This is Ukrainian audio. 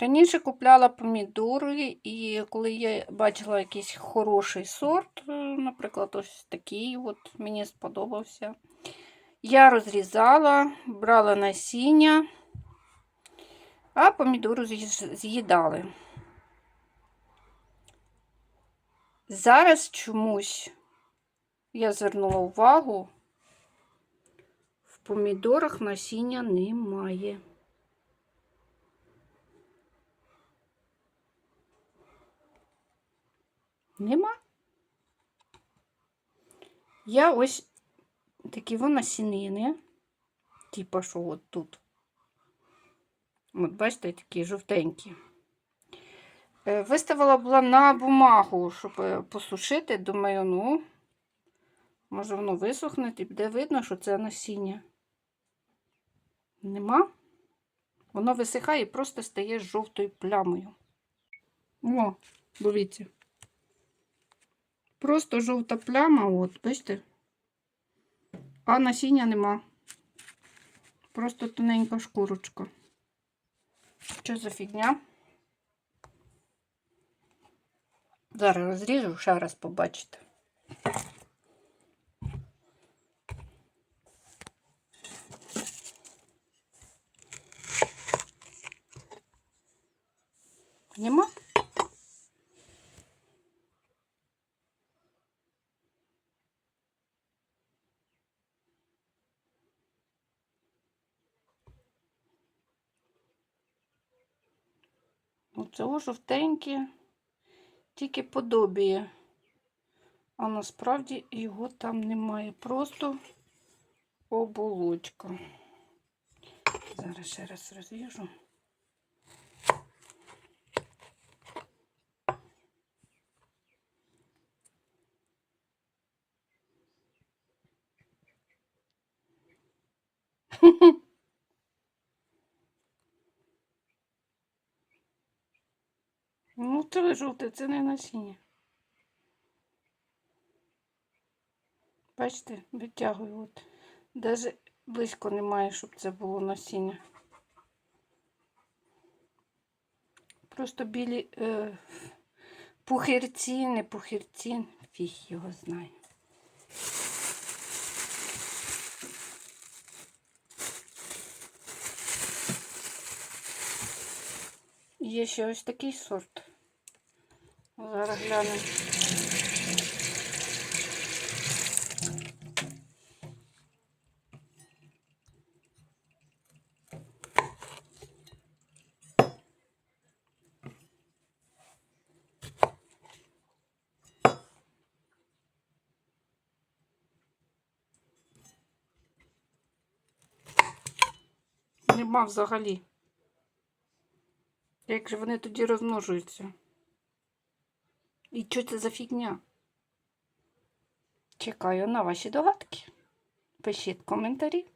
Раніше купляла помідори, і коли я бачила якийсь хороший сорт, е, наприклад, ось такий, от мені сподобався. Я розрізала, брала насіння, а помідору з'їдали. Зараз чомусь я звернула увагу, в помідорах насіння немає. Нема. Я ось такі насінини, типа що от тут. От бачите, такі жовтенькі. Е, Виставила була на бумагу, щоб е, посушити. Думаю, ну, може воно висохне і буде видно, що це насіння. Нема. Воно висихає і просто стає жовтою плямою. О, дивіться. Просто жовта пляма, от, бачите? А насіння нема. Просто тоненька шкурочка. Що за фігня? Зараз розріжу, ще раз побачите. Нема? Оце жовтеньке, тільки подобіє. А насправді його там немає. Просто оболочка. Зараз ще раз розріжу. Ну, це жовте, це не насіння. Бачите, витягую. От. Даже близько немає, щоб це було насіння. Просто білі е, пухирці, не пухирці, фіг його знає. Є ще ось такий сорт. Зараз глянемо. Нема взагалі. Як же вони тоді розмножуються? І що це за фігня? Чекаю на ваші догадки. Пишіть коментарі.